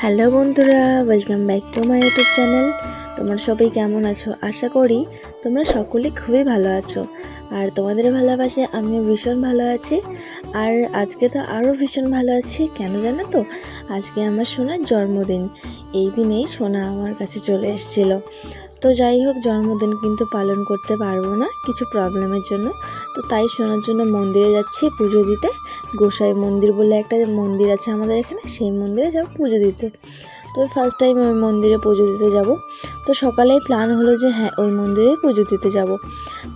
Hello বন্ধুরা welcome back to my YouTube channel তোমরা সবাই কেমন আছো? আশা করি তোমরা সকলে খুবই ভালো আছো। আর তোমাদের ভালোবাসে আমিও ভীষণ ভালো আছি। আর আজকে তো আরও ভীষণ ভালো আছি, কেন জানো তো? আজকে আমার সোনার জন্মদিন। এই দিনেই সোনা আমার কাছে চলে এসেছিল। তো যাই হোক, জন্মদিন কিন্তু পালন করতে পারব না, কিছু প্রবলেমের জন্য। তো তাই শোনার জন্য মন্দিরে যাচ্ছি পুজো দিতে। গোসাই মন্দির বলে একটা মন্দির আছে আমাদের এখানে, সেই মন্দিরে যাব পুজো দিতে। তো ফার্স্ট টাইম ওই মন্দিরে পুজো দিতে যাব। তো সকালেই প্ল্যান হলো যে হ্যাঁ ওই মন্দিরে পুজো দিতে যাব।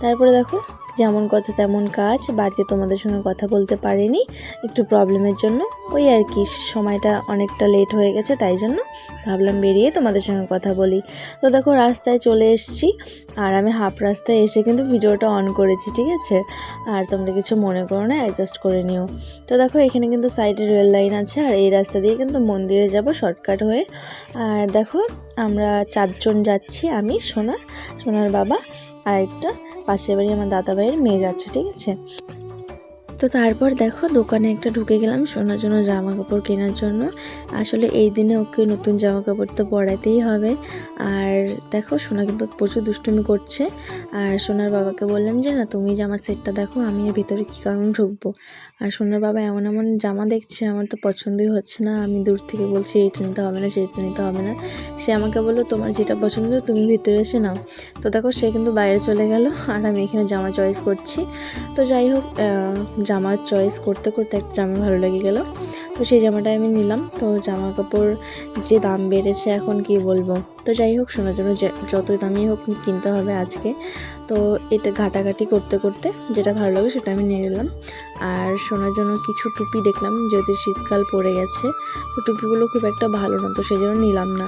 তারপরে দেখো যেমন কথা তেমন কাজ, বাড়িতে তোমাদের সঙ্গে কথা বলতে পারিনি। একটু প্রবলেমের জন্য। ওই আর কি, সময়টা অনেকটা লেট হয়ে গেছে, তাই জন্য ভাবলাম বেরিয়ে তোমাদের সঙ্গে কথা বলি। তো দেখো, রাস্তায় চলে এসেছি। আর আমি হাফ রাস্তায় এসে কিন্তু ভিডিওটা অন করেছি, ঠিক আছে? আর তোমরা কিছু মনে করো না অ্যাডজাস্ট করে নিও। তো দেখো, এখানে কিন্তু সাইডে রেল লাইন আছে। আর এই রাস্তা দিয়ে কিন্তু মন্দিরে যাব শর্টকাট হয়ে। আর দেখো, আমরা চারজন যাচ্ছি, আমি সোনার সোনার বাবা আর একটা পাশের বাড়ি আমার দাদা ভাইয়ের মেয়ে যাচ্ছে, ঠিক আছে? তো তারপর দেখো দোকানে একটা ঢুকে গেলাম সোনার জন্য জামা কাপড় কেনার জন্য। আসলে এই দিনে ওকে নতুন জামা কাপড় তো পরাতেই হবে। আর দেখো সোনা কিন্তু প্রচুর দুষ্টুমি করছে। আর সোনার বাবাকে বললাম যে, না, তুমি জামা সেটটা দেখো, আমি এর ভিতরে কী কারণ ঢুকবো? আর সোনার বাবা এমন এমন জামা দেখছে, আমার তো পছন্দই হচ্ছে না। আমি দূর থেকে বলছি, এইটা নিতে হবে না, সেটা নিতে হবে না। সে আমাকে বলল, তোমার যেটা পছন্দ তুমি ভিতরে এসে নাও। তো দেখো, সে কিন্তু বাইরে চলে গেল, আর আমি এখানে জামা চয়েস করছি। তো যাই হোক জামা চয়েস করতে করতে একটা জামা ভালো লেগে গেল। তো সেই জামাটা আমি নিলাম। তো জামা কাপড় যে দাম বেড়েছে এখন কি বলব? তো যাই হোক শোনার জন্য যতই দামই হোক কিনতে হবে আজকে। তো এটা ঘাটাঘাটি করতে করতে যেটা ভালো লাগে সেটা আমি নিয়ে নিলাম। আর শোনার জন্য কিছু টুপি দেখলাম, যেহেতু শীতকাল পড়ে গেছে, তো টুপিগুলো খুব একটা ভালো না, তো সেই জন্য নিলাম না।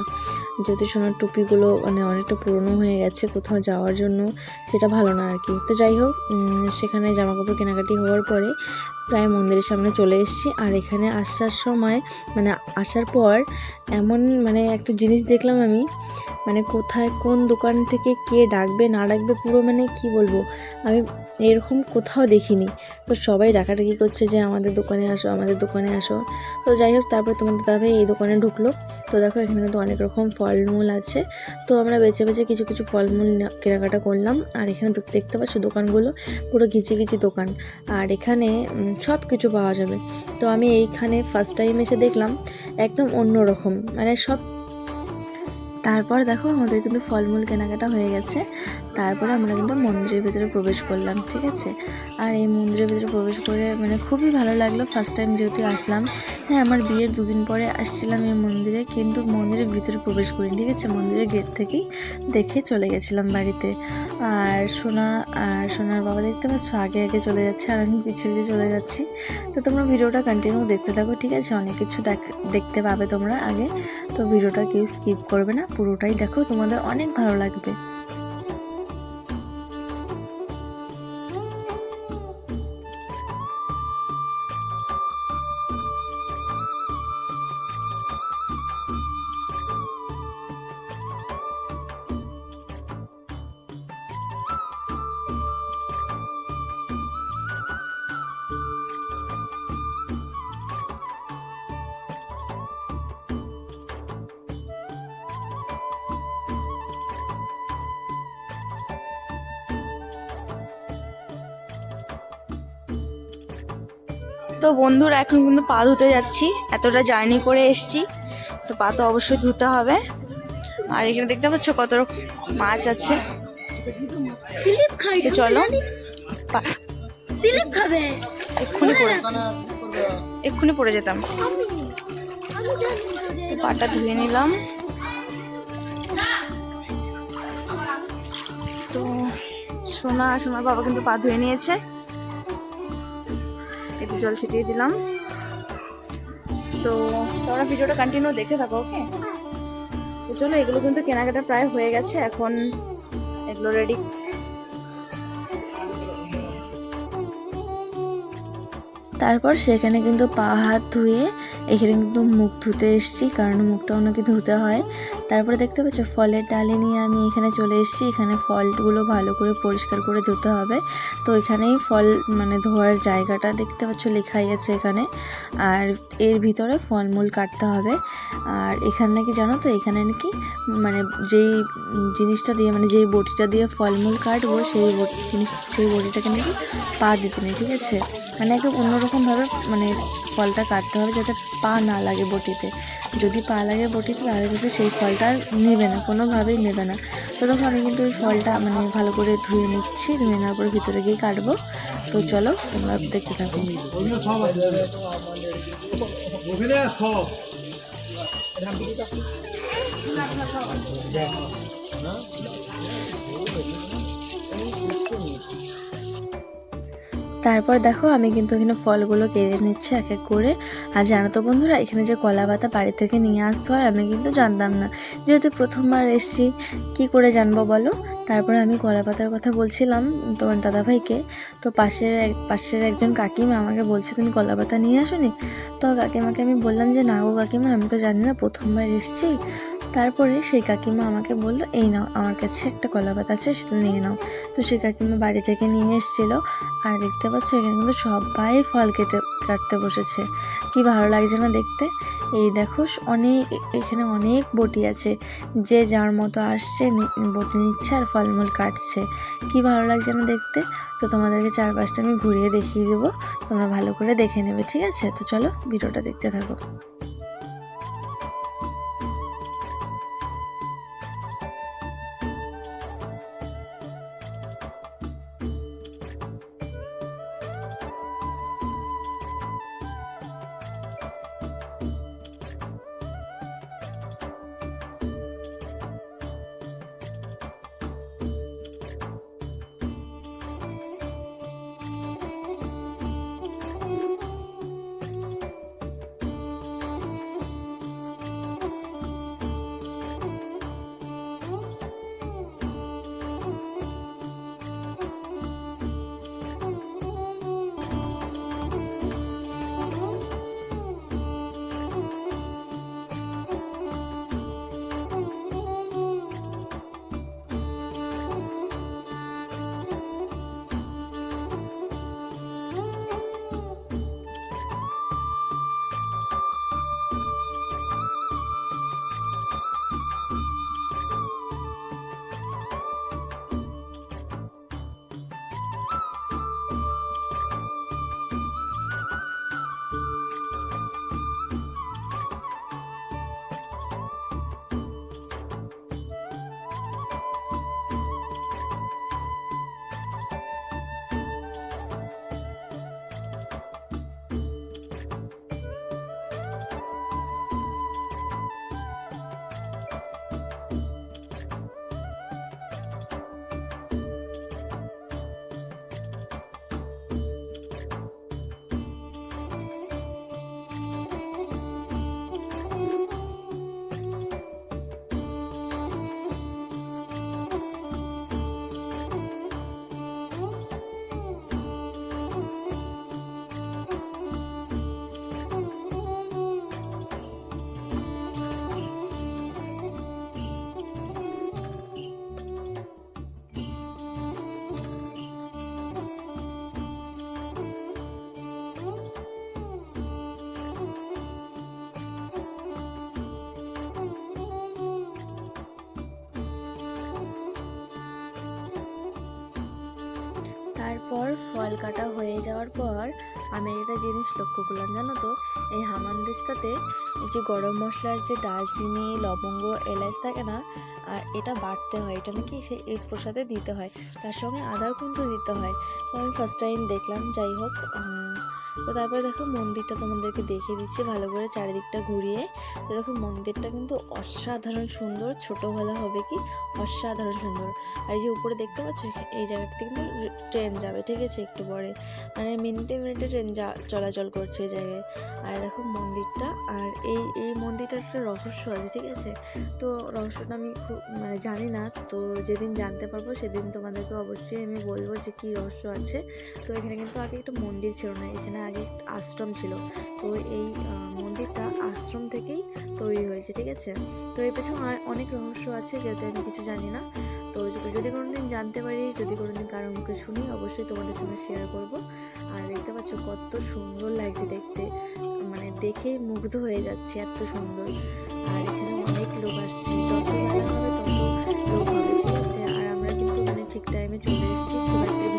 যদি শোনার টুপিগুলো মানে অনেকটা পুরনো হয়ে গেছে, কোথাও যাওয়ার জন্য সেটা ভালো না আর কি। তো যাই হোক সেখানে জামা কাপড় কেনাকাটি হওয়ার পরে প্রায় মন্দিরের সামনে চলে এসেছি, আর এখানে আসার সময় মানে আসার পর এমন মানে একটা জিনিস দেখলাম আমি মানে কোথায়, কোন দোকান থেকে কে ডাকবে, না ডাকবে, পুরো মানে কি বলব, আমি এরকম কোথাও দেখিনি। তো সবাই ডাকাডাকি করছে যে আমাদের দোকানে আসো, আমাদের দোকানে আসো। তো যাই হোক তারপর তোমাদের দাদা এই দোকানে ঢুকলো। তো দেখো, এখানে কিন্তু অনেক রকম ফলমূল আছে। তো আমরা বেছে বেছে কিছু কিছু ফলমূল কেনাকাটা করলাম। আর এখানে দেখতে পাচ্ছ দোকানগুলো, পুরো ঘিচি ঘিচি দোকান। আর এখানে সব কিছু পাওয়া যাবে। তো আমি এইখানে ফার্স্ট টাইম এসে দেখলাম, একদম অন্য রকম মানে সব তারপর দেখো আমাদের কিন্তু ফলমূল কেনাকাটা হয়ে গেছে। তারপরে আমরা কিন্তু মন্দিরের ভিতরে প্রবেশ করলাম, ঠিক আছে? আর এই মন্দিরের ভিতরে প্রবেশ করে মানে খুবই ভালো লাগল ফার্স্ট টাইম যেহেতু আসলাম। হ্যাঁ আমার বিয়ের দুদিন পরে আসছিলাম এই মন্দিরে, কিন্তু মন্দিরের ভিতরে প্রবেশ করি ঠিক আছে? মন্দিরের গেট থেকেই দেখে চলে গেছিলাম বাড়িতে। আর সোনা, আর সোনার বাবা দেখতে পাচ্ছ, আগে আগে চলে যাচ্ছে আর আমি পিছিয়ে পিছিয়ে চলে যাচ্ছি। তো তোমরা ভিডিওটা কন্টিনিউ দেখতে থাকো, ঠিক আছে? অনেক কিছু দেখ, দেখতে পাবে তোমরা আগে। তো ভিডিওটা কেউ স্কিপ করবে না পুরোটাই দেখো তোমাদের অনেক ভালো লাগবে। তো বন্ধুরা এখন কিন্তু পা ধুতে যাচ্ছি এতটা জার্নি করে এসছি তো পা তো অবশ্যই ধুতে হবে। আর এখানে দেখতে পাচ্ছ কত রকম মাছ আছে। চলো। এক্ষুনি পড়ে এক্ষুনি পড়ে যেতাম। তো পাটা ধুয়ে নিলাম। তো সোনা সোনার বাবা কিন্তু পা ধুয়ে নিয়েছে। জল ছিটিয়ে দিলাম। তো তোমরা ভিডিওটা কন্টিনিউ দেখে থাকো ওকে তো চলো, এগুলো কিন্তু কেনাকাটা প্রায় হয়ে গেছে। এখন এগুলো রেডি তারপর সেখানে কিন্তু পা, হাত ধুয়ে এখানে কিন্তু মুখ ধুতে এসেছি, কারণ মুখটা ওনাকে ধুতে হয়। তারপরে দেখতে পাচ্ছ ফলের ডালি নিয়ে আমি এখানে চলে এসেছি। এখানে ফলগুলো ভালো করে পরিষ্কার করে ধুতে হবে। তো এখানেই ফল মানে ধোয়ার জায়গাটা দেখতে পাচ্ছ লেখাই আছে এখানে। আর এর ভিতরে ফলমূল কাটতে হবে। আর এখানে নাকি জানো তো, এখানে নাকি মানে যেই জিনিসটা দিয়ে মানে যেই বটিটা দিয়ে ফলমূল কাটবো, সেই জিনিস, সেই বটিটাকে নাকি পা দিতে নেই, ঠিক আছে? মানে একদম অন্যরকমভাবে মানে ফলটা কাটতে হবে যাতে পা না লাগে বটিতে। যদি পা লাগে বটিতে, তাহলে কিন্তু সেই ফলটা নেবে না, কোনোভাবেই নেবে না। তো তখন আমি কিন্তু ওই ফলটা মানে ভালো করে ধুয়ে নিচ্ছি, ধুয়ে নেওয়ার পরে ভিতরে গিয়ে কাটবো। তো চলো, তোমরা দেখতে থাকো। তারপর দেখো আমি কিন্তু এখানে ফলগুলো কেড়ে নিচ্ছি এক এক করে। আর জানো তো বন্ধুরা, এখানে যে কলা পাতা বাড়ি থেকে নিয়ে আসতে হয়, আমি কিন্তু জানতাম না। যেহেতু প্রথমবার এসছি, কি করে জানব বলো? তারপরে আমি কলা পাতার কথা বলছিলাম তোমার দাদাভাইকে। তো পাশের পাশের একজন কাকিমা আমাকে বলছে, তুমি কলা পাতা নিয়ে আসোনি? তো কাকিমাকে আমি বললাম যে, না গো কাকিমা, আমি তো জানি না, প্রথমবার এসছি। তারপরে সেই কাকিমা আমাকে বলল, এই নাও, আমার কাছে একটা কলা পাতা আছে, সেটা নিয়ে নাও। তো সেই কাকিমা বাড়ি থেকে নিয়ে এসেছিল। আর দেখতে পাচ্ছ, এখানে কিন্তু সবাই ফল কেটে, কাটতে বসেছে। কি ভালো লাগছে না দেখতে? এই দেখো অনেক এখানে অনেক বটি আছে। যে যার মতো আসছে বটি নিচ্ছে আর ফলমূল কাটছে। কি ভালো লাগছে না দেখতে? তো তোমাদেরকে চারপাশটা আমি ঘুরিয়ে দেখিয়ে দেবো। তোমরা ভালো করে দেখে নেবে, ঠিক আছে? তো চলো, ভিডিওটা দেখতে থাকো। ফল কাটা হয়ে যাওয়ার পর আমি একটা জিনিস লক্ষ্য করলাম, জানো তো? এই হামানদিস্তাতে যে গরম মশলার যে দারচিনি লবঙ্গ, এলাচ থাকে না, আর এটা বাড়তে হয়, এটা নাকি সে এই প্রসাদে দিতে হয়, তার সঙ্গে আদাও কিন্তু দিতে হয়। তো আমি ফার্স্ট টাইম দেখলাম, যাই হোক তো তারপরে দেখো মন্দিরটা তোমাদেরকে দেখিয়ে দিচ্ছি ভালো করে চারিদিকটা ঘুরিয়ে। তো দেখো মন্দিরটা কিন্তু অসাধারণ সুন্দর, ছোট হলে হবে কি? অসাধারণ সুন্দর। আর এই যে উপরে দেখতে পাচ্ছ, এই জায়গাটাতে কিন্তু ট্রেন যাবে, ঠিক আছে? একটু পরে। মানে মিনিটে মিনিটে ট্রেন যা, চলাচল করছে এই জায়গায়। আর দেখো মন্দিরটা, আর এই এই মন্দিরটার একটা রহস্য আছে, ঠিক আছে? তো রহস্যটা আমি খুব মানে জানি না, তো যেদিন জানতে পারব সেদিন তোমাদেরকে অবশ্যই আমি বলব যে কী রহস্য আছে। তো এখানে কিন্তু আগে একটা মন্দির ছিল না, এখানে আগে আশ্রম ছিল। তো এই মন্দিরটা আশ্রম থেকেই তৈরি হয়েছে, ঠিক আছে? তো এর পেছনে অনেক রহস্য আছে যেহেতু আমি কিছু জানি না। তো যদি- যদি কোনোদিন জানতে পারি, যদি কোনোদিন কারও মুখে শুনি, অবশ্যই তোমাদের সঙ্গে শেয়ার করব। আর দেখতে পাচ্ছ কত সুন্দর লাগছে দেখতে। মানে দেখেই মুগ্ধ হয়ে যাচ্ছে এত সুন্দর। আর এখানে অনেক লোক আসছে, যত হবে তত লোক হবে ঠিক আছে আর আমরা কিন্তু মানে ঠিক টাইমে চলে এসেছি, খুব একটা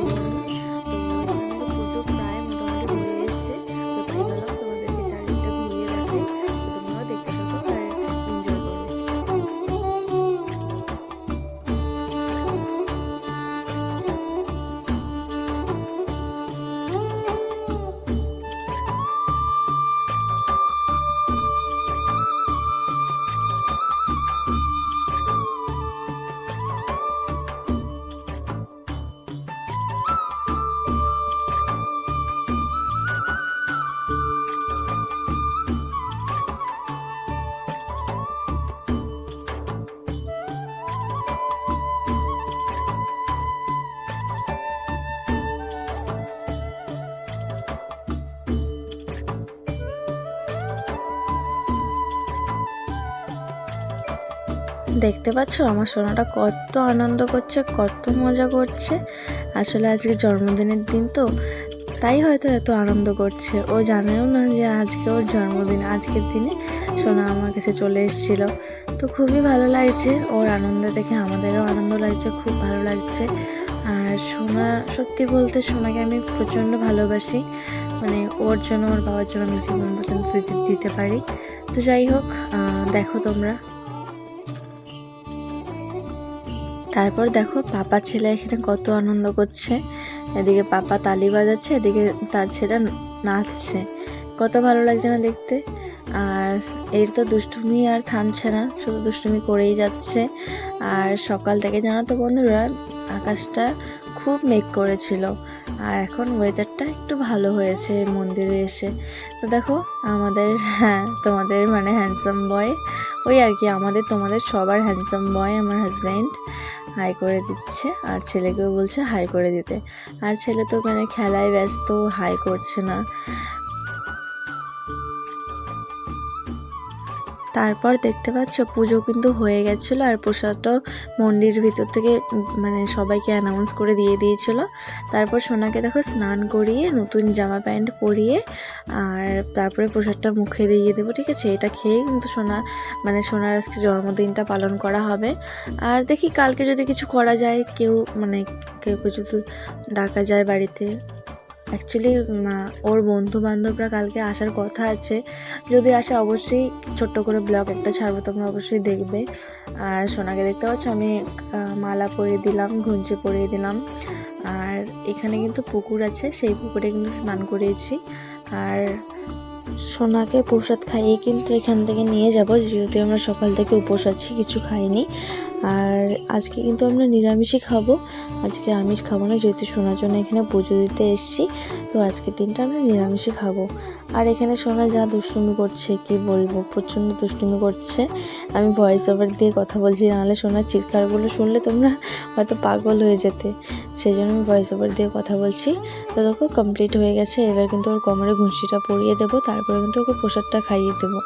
দেখতে পাচ্ছ? আমার সোনাটা কত আনন্দ করছে, কত মজা করছে। আসলে আজকে জন্মদিনের দিন তো, তাই হয়তো এত আনন্দ করছে। ও জানেও না যে আজকে ওর জন্মদিন, আজকের দিনে সোনা আমার কাছে চলে এসেছিল। তো খুবই ভালো লাগছে, ওর আনন্দ দেখে আমাদেরও আনন্দ লাগছে, খুব ভালো লাগছে। আর সোনা, সত্যি বলতে সোনাকে আমি প্রচণ্ড ভালোবাসি। মানে ওর জন্য, ওর বাবার জন্য আমি জীবন পর্যন্ত দিতে- পারি। তো যাই হোক দেখো তোমরা। তারপর দেখো পাপা ছেলে এখানে কত আনন্দ করছে। এদিকে পাপা তালি বাজাচ্ছে, এদিকে তার ছেলে নাচছে। কত ভালো লাগছে না দেখতে। আর এর তো দুষ্টুমি আর থামছে না, শুধু দুষ্টুমি করেই যাচ্ছে। আর সকাল থেকে জানো তো বন্ধুরা, আকাশটা খুব মেঘ করেছিল। আর এখন ওয়েদারটা একটু ভালো হয়েছে মন্দিরে এসে। তো দেখো, আমাদের হ্যাঁ তোমাদের মানে হ্যান্ডসাম বয় ওই আর কি, আমাদের তোমাদের সবার হ্যান্ডসাম বয় আমার হাজব্যান্ড হাই করে দিচ্ছে আর ছেলেকেও বলছে হাই করে দিতে। আর ছেলে তো ওখানে খেলায় ব্যস্ত, হাই করছে না। তারপর দেখতে পাচ্ছ পুজো কিন্তু হয়ে গেছিল আর প্রসাদটাও মন্দিরের ভিতর থেকে মানে সবাইকে অ্যানাউন্স করে দিয়ে দিয়েছিল। তারপর সোনাকে দেখো স্নান করিয়ে, নতুন জামা প্যান্ট পরিয়ে, আর তারপরে প্রসাদটা মুখে দিয়ে দেবো, ঠিক আছে? এটা খেয়েই কিন্তু সোনা মানে সোনার আজকে জন্মদিনটা পালন করা হবে। আর দেখি কালকে যদি কিছু করা যায়, কেউ মানে কেউ কিছু ডাকা যায় বাড়িতে। অ্যাকচুয়ালি ওর বন্ধু বান্ধবরা কালকে আসার কথা আছে। যদি আসে, অবশ্যই ছোট্ট করে ব্লগ একটা ছাড়বো, তোমরা অবশ্যই দেখবে। আর সোনাকে দেখতে পাচ্ছ, আমি মালা পরিয়ে দিলাম, ঘুঞ্চি পরিয়ে দিলাম। আর এখানে কিন্তু পুকুর আছে, সেই পুকুরে কিন্তু স্নান করিয়েছি আর সোনাকে প্রসাদ খাইয়ে কিন্তু এখান থেকে নিয়ে যাব, যেহেতু আমরা সকাল থেকে উপোস আছি, কিছু খাইনি। আর আজকে কিন্তু আমরা নিরামিষই খাব। আজকে আমিষ খাব না, যেহেতু সোনার জন্য এখানে পুজো দিতে এসেছি, তো আজকের দিনটা আমরা নিরামিষই খাব। আর এখানে সোনা যা দুষ্টুমি করছে, কি বলব, প্রচণ্ড দুষ্টুমি করছে। আমি ভয়েস ওভার দিয়ে কথা বলছি নাহলে সোনার চিৎকারগুলো শুনলে তোমরা হয়তো পাগল হয়ে যেতে। সেই জন্য আমি ভয়েস ওভার দিয়ে কথা বলছি। তো দেখো কমপ্লিট হয়ে গেছে। এবার কিন্তু ওর কোমরে ঘুষিটা পরিয়ে দেবো, তারপরে কিন্তু ওকে প্রসাদটা খাইয়ে দেবো।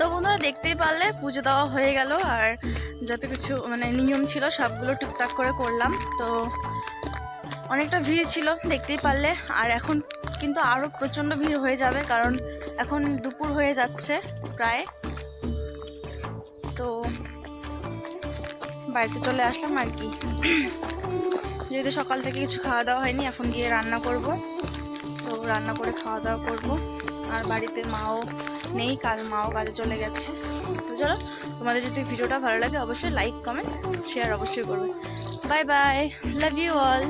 তো বন্ধুরা দেখতেই পারলে, পুজো দেওয়া হয়ে গেল আর যত কিছু মানে নিয়ম ছিল, সবগুলো টুকটাক করে করলাম। তো অনেকটা ভিড় ছিল, দেখতেই পারলে। আর এখন কিন্তু আরও প্রচণ্ড ভিড় হয়ে যাবে, কারণ এখন দুপুর হয়ে যাচ্ছে প্রায়। তো বাড়িতে চলে আসলাম আর কি। যেহেতু সকাল থেকে কিছু খাওয়া দাওয়া হয়নি, এখন গিয়ে রান্না করব। তো রান্না করে খাওয়া দাওয়া করব। আর বাড়িতে মাও নেই, কাল মাও কাজে চলে গেছে। চলো, তোমাদের যদি ভিডিওটা ভালো লাগে, অবশ্যই লাইক কমেন্ট শেয়ার অবশ্যই করবে। Bye bye love you all